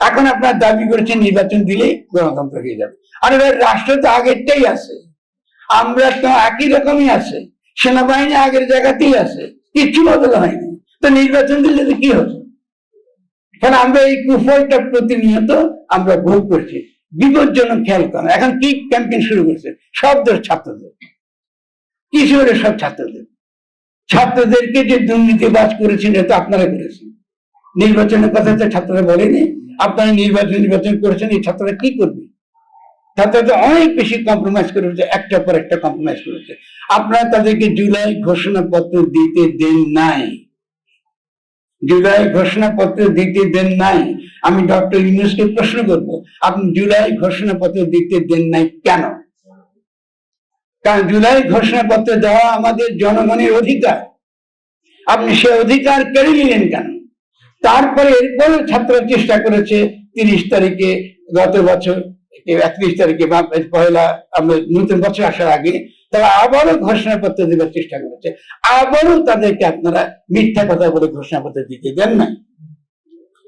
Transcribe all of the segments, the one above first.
এখন আপনার দাবি করেছেন নির্বাচন দিলে গণতন্ত্র হয়ে যাবে। আর এবার রাষ্ট্র তো আগেরটাই আছে। আমরা তো একই রকমই আছে। সেনাবাহিনী আগের জায়গাতেই আছে। কিচ্ছু বদল হয়নি। তো নির্বাচন দিলে তো কি হবে? কারণ আমরা এই কুফলটা প্রতিনিয়ত আমরা ভোগ করছি। বিপজ্জনক খেয়াল করেন এখন কি ক্যাম্পেইন শুরু করছে? সব দোষ ছাত্রদের। কিছু হলে সব ছাত্রদের। ছাত্রদেরকে যে দুর্নীতি দুর্নীতিবাজ করেছেন, এটা আপনারা করেছেন। নির্বাচনের কথা তো ছাত্ররা বলেনি। আপনারা নির্বাচন নির্বাচন করেছেন, এই ছাত্ররা কি করবে? ছাত্ররা অনেক বেশি কম্প্রোমাইজ করেছে একটা পর একটা কম্প্রোমাইজ করেছে আপনারা তাদেরকে জুলাই ঘোষণাপত্র দিতে দেন নাই। জুলাই ঘোষণাপত্র দিতে দেন নাই। আমি ডক্টর ইউনুসকে প্রশ্ন করব, আপনি জুলাই ঘোষণাপত্র দিতে দেন নাই কেন? কারণ জুলাই ঘোষণাপত্র দেওয়া আমাদের জনগণের অধিকার। আপনি সে অধিকার কেড়ে নিলেন কেন? তারপরে এরপরে ছাত্ররা চেষ্টা করেছে তিরিশ তারিখে, গত বছর, একত্রিশ তারিখে পয়লা, আমরা নতুন বছর আসার আগে, তারা আবারও ঘোষণাপত্র দেওয়ার চেষ্টা করেছে। আবারও তাদেরকে আপনারা মিথ্যা কথা বলে ঘোষণাপত্র দিতে দেন না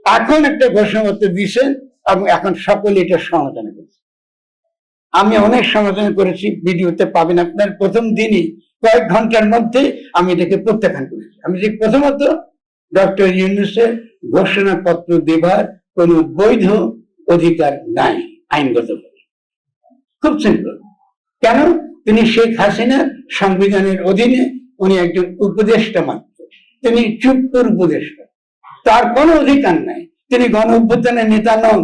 এখন একটা ঘোষণাপত্র দিয়েছেন এবং এখন সকলে এটা সমালোচনা করছে। আমি অনেক সমালোচনা করেছি, ভিডিওতে পাবেন আপনার। প্রথম দিনই কয়েক ঘণ্টার মধ্যে আমি এটাকে প্রত্যাখ্যান করেছি। আমি যে প্রথমত ডক্টর ইউনুসের ঘোষণাপত্র দেবার কোনো বৈধ অধিকার নাই আইনগত খুব সিম্পল কেন? তিনি শেখ হাসিনার সংবিধানের অধীনে উনি একজন উপদেষ্টা মাত্র। তিনি চুপ্পর উপদেষ্টা। তার কোনো অধিকার নাই। তিনি গণ অভ্যুত্থানের নেতা নন।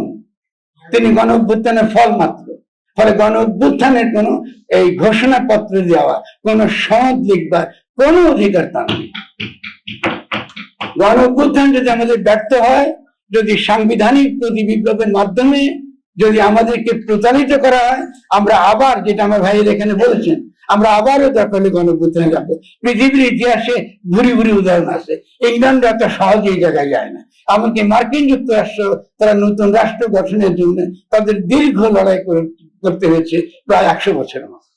তিনি গণ অভ্যুত্থানের ফল মাত্র। ফলে গণ অভ্যুত্থানের কোন এই ঘোষণাপত্র দেওয়া, কোন সনদ লিখবার কোনো অধিকার তার নেই। গণ অভ্যুত্থান যদি আমাদের ব্যর্থ হয়, যদি সাংবিধানিক প্রতি বিপ্লবের মাধ্যমে যদি আমাদেরকে প্রতারিত করা হয়, আমরা আবার, যেটা আমার ভাইয়ের এখানে বলেছেন, আমরা আবারও দখলে গণঅভ্যুত্থানে যাব। পৃথিবীর ইতিহাসে ভুরি ভুরি উদাহরণ আছে। ইংল্যান্ড এত সহজে এই জায়গায় যায় না। এমনকি মার্কিন যুক্তরাষ্ট্র, তারা নতুন রাষ্ট্র গঠনের জন্য তাদের দীর্ঘ লড়াই করতে হয়েছে প্রায় একশো বছরের মতো।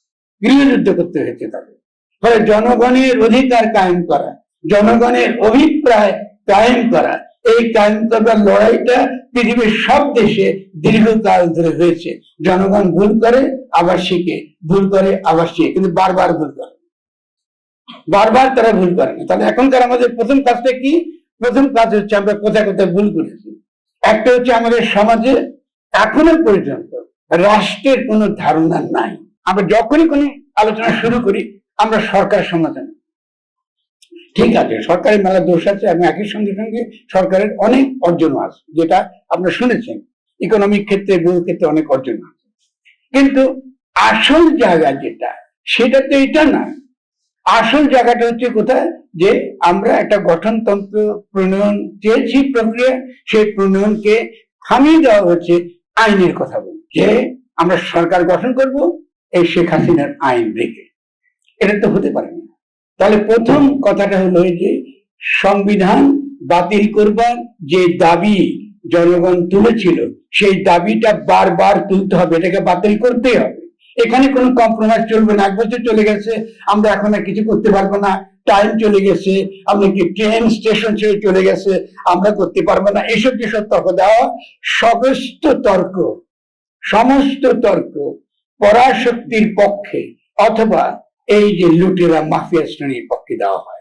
গৃহযুদ্ধ করতে হয়েছে তাদের। ফলে জনগণের অধিকার কায়েম করা জনগণের অভিপ্রায় কায়েম করা। এই কায়েম করবার লড়াইটা পৃথিবীর সব দেশে দীর্ঘকাল ধরে হয়েছে। জনগণ ভুল করে, আবার শিখে। ভুল করে, আবার শিখে। কিন্তু বারবার ভুল করে। বারবার তারা ভুল করে না। তাহলে এখনকার আমাদের প্রথম কাজটা কি? প্রথম কাজ হচ্ছে আমরা কোথায় কোথায় ভুল করেছি। একটা হচ্ছে আমাদের সমাজে এখনও পর্যন্ত রাষ্ট্রের কোনো ধারণা নাই। আমরা যখনই কোনো আলোচনা শুরু করি, আমরা সরকার সমাধান ঠিক আছে, সরকারের মেলা দোষ আছে এবং একই সঙ্গে সঙ্গে সরকারের অনেক অর্জন আছে, যেটা আপনারা শুনেছেন। ইকোনমিক ক্ষেত্রে বহু ক্ষেত্রে অনেক অর্জন আছে। কিন্তু আসল জায়গা যেটা, সেটা তো এটা না। আসল জায়গাটা হচ্ছে কোথায়? যে আমরা একটা গঠনতন্ত্র প্রণয়ন চেয়েছি, প্রক্রিয়া, সেই প্রণয়নকে থামিয়ে দেওয়া হচ্ছে আইনের কথা বলে। যে আমরা সরকার গঠন করব, এই শেখ হাসিনার আইন রেখে। এটা তো হতে পারে না। তাহলে প্রথম কথাটা হলো যে সংবিধান বাতিল করবার যে দাবি জনগণ তুলেছিল, সেই দাবিটা বারবার তুলতে হবে, এটাকে বাতিল করতেই হবে। এখানে কোনো কম্প্রোমাইজ চলবে না, এক বছর চলে গেছে, আমরা এখন আর কিছু করতে পারব না টাইম চলে গেছে কি ট্রেন স্টেশন ছেড়ে চলে গেছে, আমরা করতে পারব না, এসব যেসব তর্ক দেওয়া, সমস্ত তর্ক সমস্ত তর্ক পরাশক্তির পক্ষে অথবা এই যে লুটেরা মাফিয়া শ্রেণির পক্ষে দেওয়া হয়।